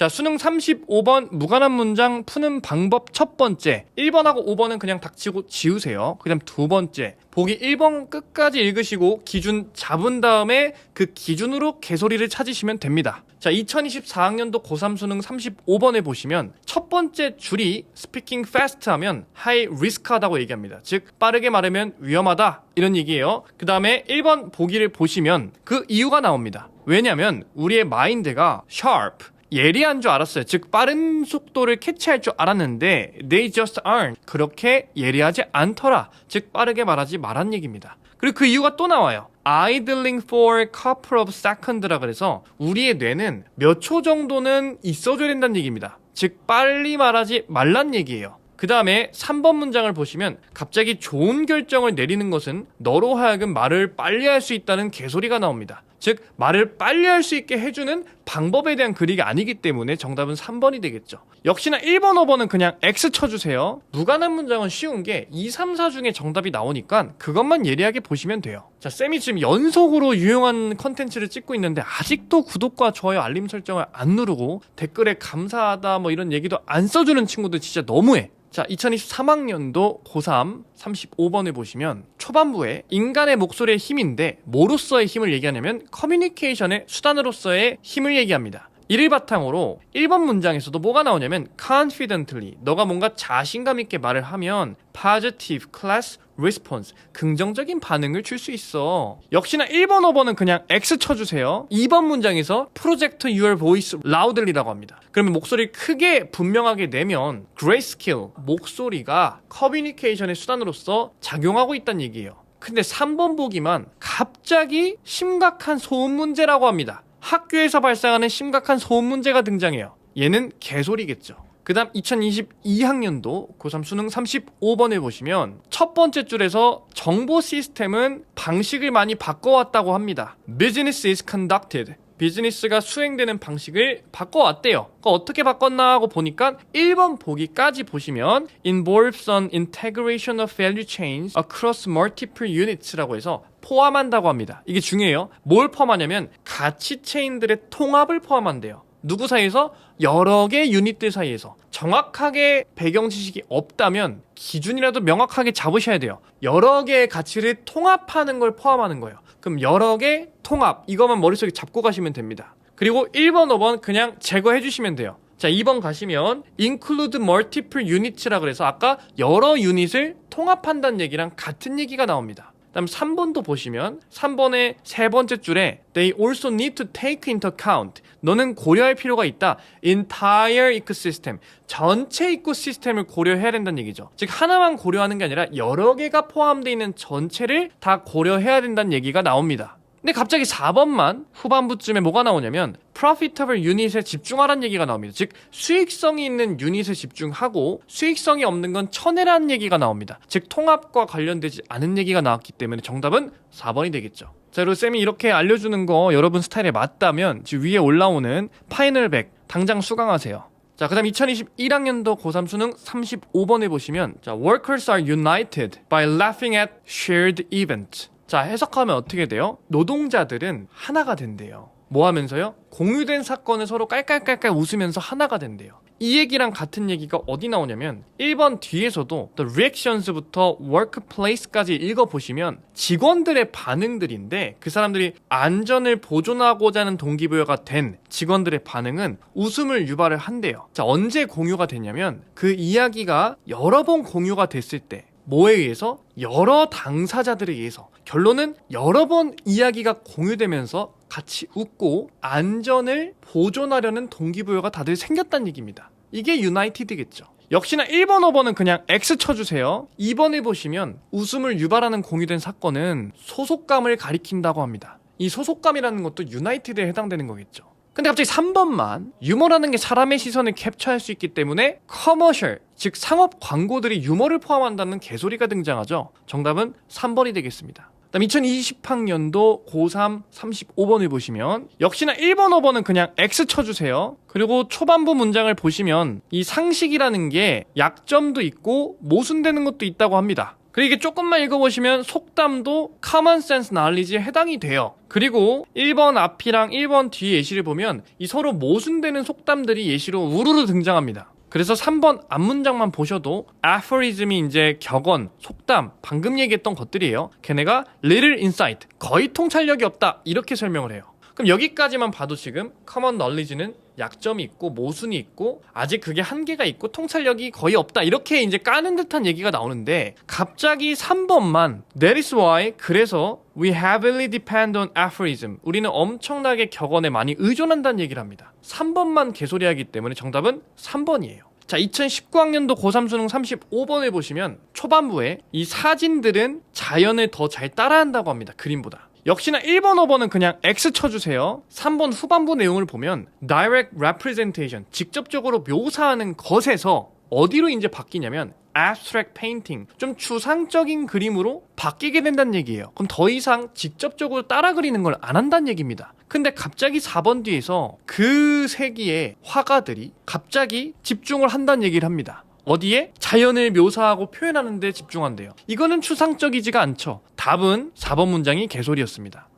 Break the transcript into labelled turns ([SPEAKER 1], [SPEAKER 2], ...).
[SPEAKER 1] 자, 수능 35번 무관한 문장 푸는 방법 첫 번째. 1번하고 5번은 그냥 닥치고 지우세요. 그다음 두 번째. 보기 1번 끝까지 읽으시고 기준 잡은 다음에 그 기준으로 개소리를 찾으시면 됩니다. 자, 2024학년도 고3 수능 35번에 보시면 첫 번째 줄이 speaking fast 하면 high risk하다고 얘기합니다. 즉, 빠르게 말하면 위험하다. 이런 얘기예요. 그 다음에 1번 보기를 보시면 그 이유가 나옵니다. 왜냐면 우리의 마인드가 sharp, 예리한 줄 알았어요. 즉 빠른 속도를 캐치할 줄 알았는데 they just aren't 그렇게 예리하지 않더라. 즉 빠르게 말하지 말란 얘기입니다. 그리고 그 이유가 또 나와요. idling for couple of second라 그래서 우리의 뇌는 몇 초 정도는 있어줘야 된다는 얘기입니다. 즉 빨리 말하지 말란 얘기예요. 그 다음에 3번 문장을 보시면 갑자기 좋은 결정을 내리는 것은 너로 하여금 말을 빨리 할 수 있다는 개소리가 나옵니다. 즉 말을 빨리 할 수 있게 해주는 방법에 대한 글이 아니기 때문에 정답은 3번이 되겠죠. 역시나 1번, 5번은 그냥 X 쳐주세요. 무관한 문장은 쉬운 게 2, 3, 4 중에 정답이 나오니까 그것만 예리하게 보시면 돼요. 자, 쌤이 지금 연속으로 유용한 컨텐츠를 찍고 있는데 아직도 구독과 좋아요, 알림 설정을 안 누르고 댓글에 감사하다 뭐 이런 얘기도 안 써주는 친구들 진짜 너무해. 자, 2023학년도 고3 35번을 보시면 초반부에 인간의 목소리의 힘인데 뭐로서의 힘을 얘기하냐면 커뮤니케이션의 수단으로서의 힘을 얘기합니다. 이를 바탕으로 1번 문장에서도 뭐가 나오냐면 confidently 너가 뭔가 자신감 있게 말을 하면 positive class response 긍정적인 반응을 줄 수 있어. 역시나 1번, 5번은 그냥 X 쳐주세요. 2번 문장에서 project your voice loudly라고 합니다. 그러면 목소리를 크게 분명하게 내면 grayscale 목소리가 커뮤니케이션의 수단으로서 작용하고 있다는 얘기예요. 근데 3번 보기만 갑자기 심각한 소음 문제라고 합니다. 학교에서 발생하는 심각한 소음 문제가 등장해요. 얘는 개소리겠죠. 그 다음 2022학년도 고3 수능 35번에 보시면 첫 번째 줄에서 정보 시스템은 방식을 많이 바꿔왔다고 합니다. Business is conducted. 비즈니스가 수행되는 방식을 바꿔왔대요. 그러니까 어떻게 바꿨나 하고 보니까 1번 보기까지 보시면 involves an integration of value chains across multiple units라고 해서 포함한다고 합니다. 이게 중요해요. 뭘 포함하냐면 가치 체인들의 통합을 포함한대요. 누구 사이에서 여러 개 유닛들 사이에서 정확하게 배경 지식이 없다면 기준이라도 명확하게 잡으셔야 돼요. 여러 개의 가치를 통합하는 걸 포함하는 거예요. 그럼 여러 개 통합 이것만 머릿속에 잡고 가시면 됩니다. 그리고 1번, 5번 그냥 제거해 주시면 돼요. 자, 2번 가시면 include multiple units라 그래서 아까 여러 유닛을 통합한다는 얘기랑 같은 얘기가 나옵니다. 그다음 3번도 보시면 3번의 세 번째 줄에 they also need to take into account. 너는 고려할 필요가 있다. entire ecosystem 전체 이코 시스템을 고려해야 된다는 얘기죠. 즉 하나만 고려하는 게 아니라 여러 개가 포함되어 있는 전체를 다 고려해야 된다는 얘기가 나옵니다 근데 갑자기 4번만 후반부쯤에 뭐가 나오냐면 profitable unit에 집중하라는 얘기가 나옵니다. 즉 수익성이 있는 유닛에 집중하고 수익성이 없는 건 쳐내라는 얘기가 나옵니다. 즉 통합과 관련되지 않은 얘기가 나왔기 때문에 정답은 4번이 되겠죠. 자, 그리고 쌤이 이렇게 알려주는 거 여러분 스타일에 맞다면 지금 위에 올라오는 파이널 100 당장 수강하세요. 자, 그 다음 2021학년도 고3 수능 35번에 보시면 자, Workers are united by laughing at shared event. 자, 해석하면 어떻게 돼요? 노동자들은 하나가 된대요. 뭐 하면서요? 공유된 사건을 서로 깔깔깔깔 웃으면서 하나가 된대요. 이 얘기랑 같은 얘기가 어디 나오냐면 1번 뒤에서도 the reactions부터 workplace까지 읽어보시면 직원들의 반응들인데 그 사람들이 안전을 보존하고자 하는 동기부여가 된 직원들의 반응은 웃음을 유발을 한대요. 자, 언제 공유가 되냐면 그 이야기가 여러 번 공유가 됐을 때 뭐에 의해서? 여러 당사자들에 의해서. 결론은 여러 번 이야기가 공유되면서 같이 웃고 안전을 보존하려는 동기부여가 다들 생겼다는 얘기입니다. 이게 유나이티드겠죠. 역시나 1번, 5번은 그냥 X 쳐주세요. 2번에 보시면 웃음을 유발하는 공유된 사건은 소속감을 가리킨다고 합니다. 이 소속감이라는 것도 유나이티드에 해당되는 거겠죠. 근데 갑자기 3번만 유머라는 게 사람의 시선을 캡처할 수 있기 때문에 커머셜 즉 상업 광고들이 유머를 포함한다는 개소리가 등장하죠. 정답은 3번이 되겠습니다. 그다음 2020학년도 고3 35번을 보시면 역시나 1번, 5번은 그냥 X 쳐주세요. 그리고 초반부 문장을 보시면 이 상식이라는 게 약점도 있고 모순되는 것도 있다고 합니다. 그리고 이게 조금만 읽어보시면 속담도 sense knowledge에 해당이 돼요. 그리고 1번 앞이랑 1번 뒤 예시를 보면 이 서로 모순되는 속담들이 예시로 우르르 등장합니다. 그래서 3번 앞문장만 보셔도 aphorism이 이제 격언, 속담, 방금 얘기했던 것들이에요. 걔네가 little insight, 거의 통찰력이 없다 이렇게 설명을 해요. 그럼 여기까지만 봐도 지금 common knowledge는 약점이 있고 모순이 있고 아직 그게 한계가 있고 통찰력이 거의 없다 이렇게 이제 까는 듯한 얘기가 나오는데 갑자기 3번만 that is why 그래서 we heavily depend on aphorism 우리는 엄청나게 격언에 많이 의존한다는 얘기를 합니다 3번만 개소리하기 때문에 정답은 3번이에요 자, 2019학년도 고3 수능 35번을 보시면 초반부에 이 사진들은 자연을 더 잘 따라한다고 합니다. 그림보다. 역시나 1번, 5번은 그냥 X 쳐주세요. 3번 후반부 내용을 보면 direct representation, 직접적으로 묘사하는 것에서 어디로 이제 바뀌냐면 abstract painting, 좀 추상적인 그림으로 바뀌게 된다는 얘기예요. 그럼 더 이상 직접적으로 따라 그리는 걸 안 한다는 얘기입니다. 근데 갑자기 4번 뒤에서 그 세기의 화가들이 갑자기 집중을 한다는 얘기를 합니다. 어디에? 자연을 묘사하고 표현하는 데 집중한대요. 이거는 추상적이지가 않죠. 답은 4번 문장이 개소리였습니다.